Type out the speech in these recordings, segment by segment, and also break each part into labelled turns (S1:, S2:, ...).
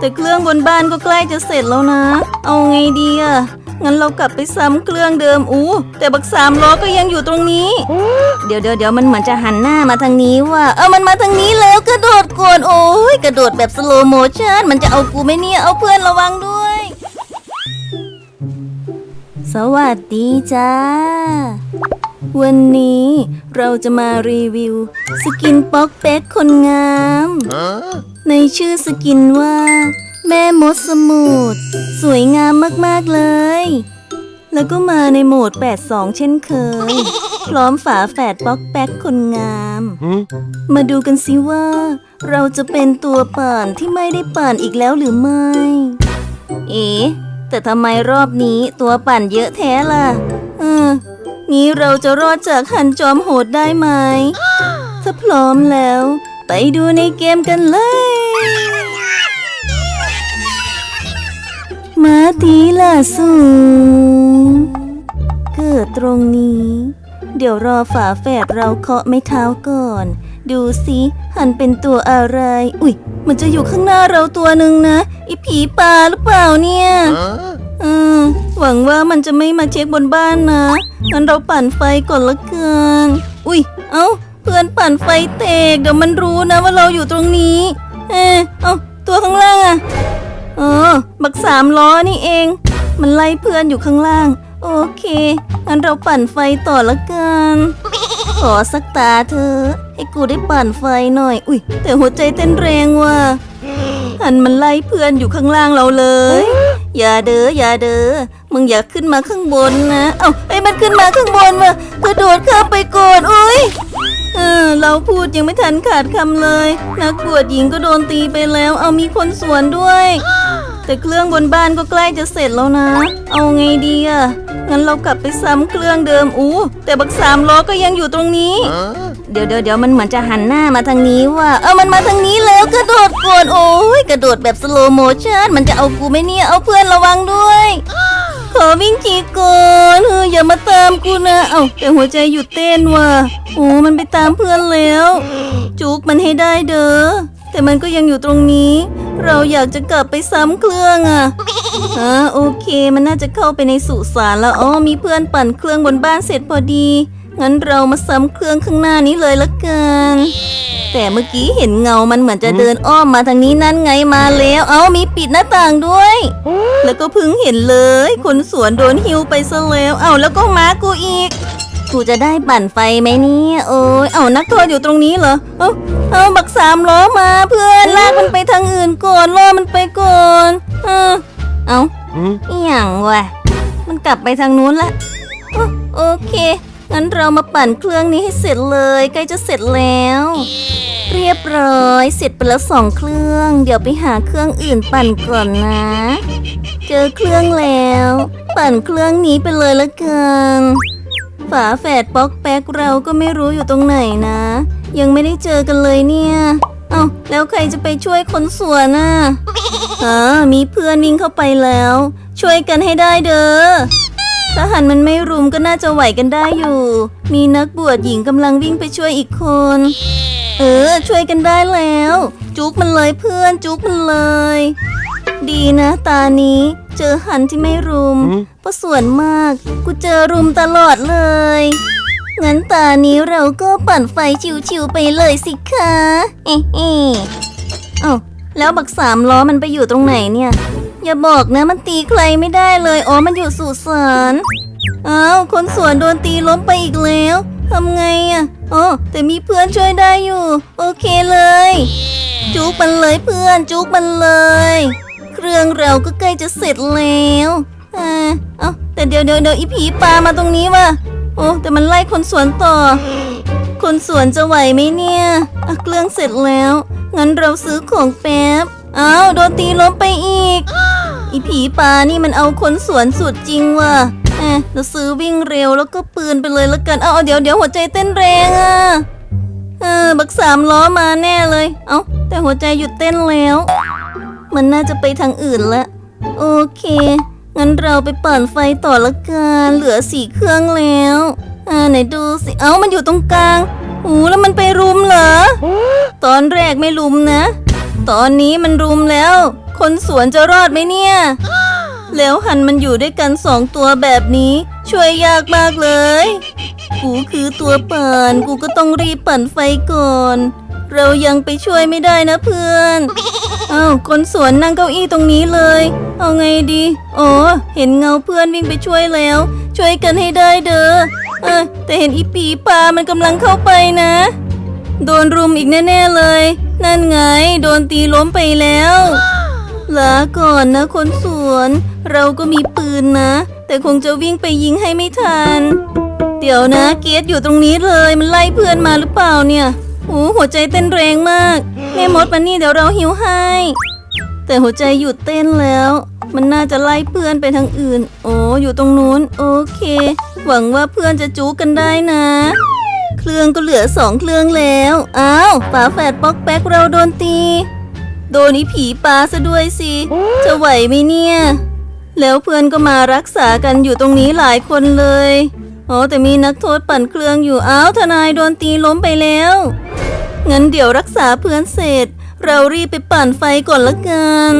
S1: แต่เครื่องบนบ้านก็ใกล้จะเสร็จแล้วนะ เอาไงดีอะงั้นเรากลับไปซ้ำเครื่องเดิมอู้แต่บักสามล้อก็ยังอยู่ตรงนี้ เดี๋ยวเดี๋ยวเดี๋ยวมันเหมือนจะหันหน้ามาทางนี้ว่ะเออมันมาทางนี้แล้วกระโดดโกนโอ้ยกระโดดแบบสโลโมชันมันจะเอากูไหมเนี่ยเอาเพื่อนระวังด้วย สวัสดีจ้า วันนี้เราจะมารีวิว สกินป๊อกแป๊กคนงาม ในชื่อสกินว่า แม่มดสมุทรสวยงามมากๆเลย แล้วก็มาในโหมด 8-2 เช่นเคย พร้อมฝาแฝดป๊อกแป๊กคนงาม มาดูกันสิว่า เราจะเป็นตัวป่านที่ไม่ได้ป่านอีกแล้วหรือไม่ เอ๋แต่ทำไมรอบนี้ตัวปั่นเยอะแท้ล่ะ เอองี้เราจะรอดจากหันจอมโหดได้ไหม ถ้าพร้อมแล้ว ไปดูในเกมกันเลยมาทีละสูงเกิดตรงนี้ เดี๋ยวรอฝาแฝดเราเคาะไม่เท้าก่อน ดูสิหันเป็นตัวอะไร อุ๊ยมันจะอยู่ข้างหน้าเราตัวหนึ่งนะไอผีปลาหรือเปล่าเนี่ยเออหวังว่ามันจะไม่มาเช็คบนบ้านนะงั้นเราปั่นไฟก่อนละกัน อุ๊ยเอ้าเพื่อนปั่นไฟเตกเดี๋ยวมันรู้นะว่าเราอยู่ตรงนี้ เออเอ้าตัวข้างล่างอะเออ บักสามล้อนี่เอง มันไล่เพื่อนอยู่ข้างล่าง โอเคงั้นเราปั่นไฟต่อละกันขอสักตาเธอ ให้กูได้ปั่นไฟหน่อย อุ๊ยแต่หัวใจเต้นแรงว่ะหันมันไล่เพื่อนอยู่ข้างล่างเราเลย อย่าเด้ออย่าเด้อมึงอย่าขึ้นมาข้างบนนะ เอ้าไอ้มันขึ้นมาข้างบนว่ะกระโดดข้ามไปก่อนอุ้ย เออเราพูดยังไม่ทันขาดคำเลย นักบวชหญิงก็โดนตีไปแล้ว เอามีคนสวนด้วย แต่เครื่องบนบ้านก็ใกล้จะเสร็จแล้วนะ เอาไงดีอะงั้นเรากลับไปซ้ำเครื่องเดิมอู้แต่บักสามล้อก็ยังอยู่ตรงนี้ เดี๋ยวเดี๋ยวเดี๋ยวมันเหมือนจะหันหน้ามาทางนี้ว่ะเออมันมาทางนี้แล้วกระโดดโกนโอ้ยกระโดดแบบสโลโมชั่นมันจะเอากูไหมเนี่ยเอาเพื่อนระวังด้วย ขอวิ่งจีก่อนเอออย่ามาตามกูนะ เอ้าแต่หัวใจหยุดเต้นว่ะโอ้มันไปตามเพื่อนแล้ว จุกมันให้ได้เด้อ แต่มันก็ยังอยู่ตรงนี้ เราอยากจะกลับไปซ้ำเครื่องอะอะโอเค มันน่าจะเข้าไปในสุสานแล้ว อ๋อ มีเพื่อนปั่นเครื่องบนบ้านเสร็จพอดี งั้นเรามาซ้ำเครื่องข้างหน้านี้เลยละกัน แต่เมื่อกี้เห็นเงามันเหมือนจะเดินอ้อมมาทางนี้นั่นไงมาแล้ว เอามีปิดหน้าต่างด้วย แล้วก็เพิ่งเห็นเลย คนสวนโดนหิวไปซะแล้ว เอาแล้วก็มากูอีก กูจะได้ปั่นไฟไหมเนี่ย โอ้ยเอานักโทษอยู่ตรงนี้เหรอ เอาเอาบักสามล้อมาเพื่อนลากมันไปทางอื่นก่อนล่อมันไปก่อนเออเอาอหย่างวะมันกลับไปทางนู้นละอ้อโอเค งั้นเรามาปั่นเครื่องนี้ให้เสร็จเลยใกล้จะเสร็จแล้ว เรียบร้อย เสร็จไปแล้วสองเครื่อง เดี๋ยวไปหาเครื่องอื่นปั่นก่อนนะ เจอเครื่องแล้ว ปั่นเครื่องนี้ไปเลยละกันฝาแฝดป๊อกแป๊กเราก็ไม่รู้อยู่ตรงไหนนะ ยังไม่ได้เจอกันเลยเนี่ย เอ้าแล้วใครจะไปช่วยคนสวนน่ะอ๋อมีเพื่อนวิ่งเข้าไปแล้ว ช่วยกันให้ได้เด้อ ถ้าหันมันไม่รุมก็น่าจะไหวกันได้อยู่ มีนักบวชหญิงกำลังวิ่งไปช่วยอีกคน เออ ช่วยกันได้แล้ว จุกมันเลยเพื่อนจุกมันเลย ดีนะตานี้เจอหันที่ไม่รุม เพราะส่วนมากกูเจอรุมตลอดเลยงั้นตานี้เราก็ปั่นไฟชิวๆไปเลยสิคะ เอ๊ะเอ๊ะเอ้าแล้วบักสามล้อมันไปอยู่ตรงไหนเนี่ย อย่าบอกนะมันตีใครไม่ได้เลยอ๋อมันอยู่สุสานอ้าวคนสวนโดนตีล้มไปอีกแล้วทำไงอะอ๋อแต่มีเพื่อนช่วยได้อยู่ โอเคเลย จุกมันเลยเพื่อนจุกมันเลย เครื่องเราก็ใกล้จะเสร็จแล้วอ่าเอ้าแต่เดี๋ยวเดี๋ยวเดี๋ยวอีผีปลามาตรงนี้ว่ะโอ้แต่มันไล่คนสวนต่อ คนสวนจะไหวไหมเนี่ยเครื่องเสร็จแล้ว งั้นเราซื้อของแป๊บ อ้าวโดนตีล้มไปอีก อีผีปลานี่มันเอาคนสวนสุดจริงว่ะเอะเราซื้อวิ่งเร็วแล้วก็ปืนไปเลยแล้วกัน เอาเดี๋ยวเดี๋ยวหัวใจเต้นแรงอะ เออ บักสามล้อมาแน่เลย เอาแต่หัวใจหยุดเต้นแล้ว มันน่าจะไปทางอื่นละ โอเค งั้นเราไปปั่นไฟต่อละกัน เหลือสี่เครื่องแล้ว อ่าไหนดูสิ เอ้า มันอยู่ตรงกลาง หูแล้วมันไปรุมเหรอ ตอนแรกไม่รุมนะ ตอนนี้มันรุมแล้ว คนสวนจะรอดไหมเนี่ย แล้วหันมันอยู่ด้วยกันสองตัวแบบนี้ ช่วยยากมากเลย กูคือตัวปั่นกูก็ต้องรีบปั่นไฟก่อน เรายังไปช่วยไม่ได้นะเพื่อนอ้าวคนสวนนั่งเก้าอี้ตรงนี้เลย เอาไงดีอ๋อเห็นเงาเพื่อนวิ่งไปช่วยแล้ว ช่วยกันให้ได้เด้อเออแต่เห็นอีปีปลามันกำลังเข้าไปนะ โดนรุมอีกแน่ ๆ เลย นั่นไง โดนตีล้มไปแล้วลาก่อนนะคนสวน เราก็มีปืนนะ แต่คงจะวิ่งไปยิงให้ไม่ทัน เดี๋ยวนะ เกตอยู่ตรงนี้เลย มันไล่เพื่อนมาหรือเปล่าเนี่ยโอ้หัวใจเต้นแรงมาก แม่มดมานี่เดี๋ยวเราหิวให้ แต่หัวใจหยุดเต้นแล้ว มันน่าจะไล่เพื่อนไปทางอื่น โอ้อยู่ตรงนู้น โอเค หวังว่าเพื่อนจะจู้กันได้นะ เครื่องก็เหลือสองเครื่องแล้ว อ้าวฝาแฝดป๊อกแป๊กเราโดนตี โดนอีผีปลาซะด้วยสิ จะไหวไหมเนี่ย แล้วเพื่อนก็มารักษากันอยู่ตรงนี้หลายคนเลย อ๋อแต่มีนักโทษปั่นเครื่องอยู่อ้าวทนายโดนตีล้มไปแล้ว งั้นเดี๋ยวรักษาเพื่อนเสร็จ เรารีบไปปั่นไฟก่อนละกัน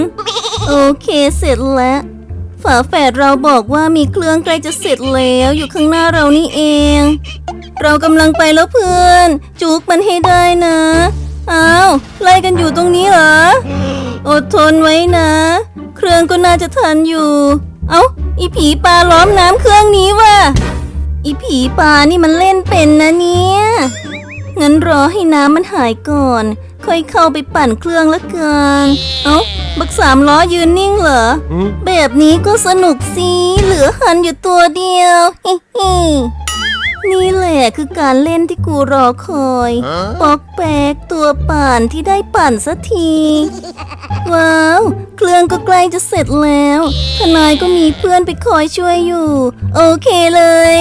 S1: โอเคเสร็จแล้ว ฝาแฝดเราบอกว่ามีเครื่องใกล้จะเสร็จแล้วอยู่ข้างหน้าเรานี่เอง เรากำลังไปแล้วเพื่อน จุกมันให้ได้นะอ้าวไล่กันอยู่ตรงนี้เหรอ อดทนไว้นะ เครื่องก็น่าจะทันอยู่ เอ้าอีผีปลาล้อมน้ำเครื่องนี้ว่ะอีผีปลานี่มันเล่นเป็นนะเนี่ยงั้นรอให้น้ำมันหายก่อน ค่อยเข้าไปปั่นเครื่องละกันเอ้าบักสามล้อยืนนิ่งเหรอ แบบนี้ก็สนุกสิเหลือหันอยู่ตัวเดียวฮิฮินี่แหละคือการเล่นที่กูรอคอยปอกแปกตัวปั่นที่ได้ปั่นสักที ว้าว เครื่องก็ใกล้จะเสร็จแล้ว ทนายก็มีเพื่อนไปคอยช่วยอยู่ โอเคเลย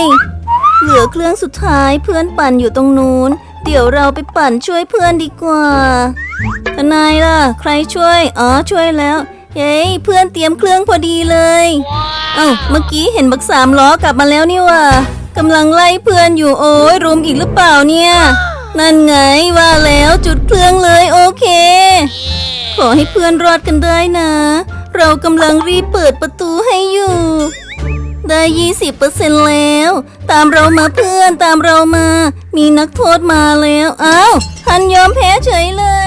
S1: เหลือเครื่องสุดท้ายเพื่อนปั่นอยู่ตรงนู้น เดี๋ยวเราไปปั่นช่วยเพื่อนดีกว่าทนายล่ะ ใครช่วย อ๋อช่วยแล้วเย้ยเพื่อนเตรียมเครื่องพอดีเลย เอ้าเมื่อกี้เห็นบักสามล้อกลับมาแล้วนี่ว่ากำลังไล่เพื่อนอยู่โอ้ยรุมอีกหรือเปล่าเนี่ย นั่นไงว่าแล้วจุดเครื่องเลยโอเค ขอให้เพื่อนรอดกันได้นะ เรากำลังรีบเปิดประตูให้อยู่ ได้ยี่สิบเปอร์เซ็นแล้ว ตามเรามาเพื่อนตามเรามา มีนักโทษมาแล้ว อ้าวทันยอมแพ้เฉยเลย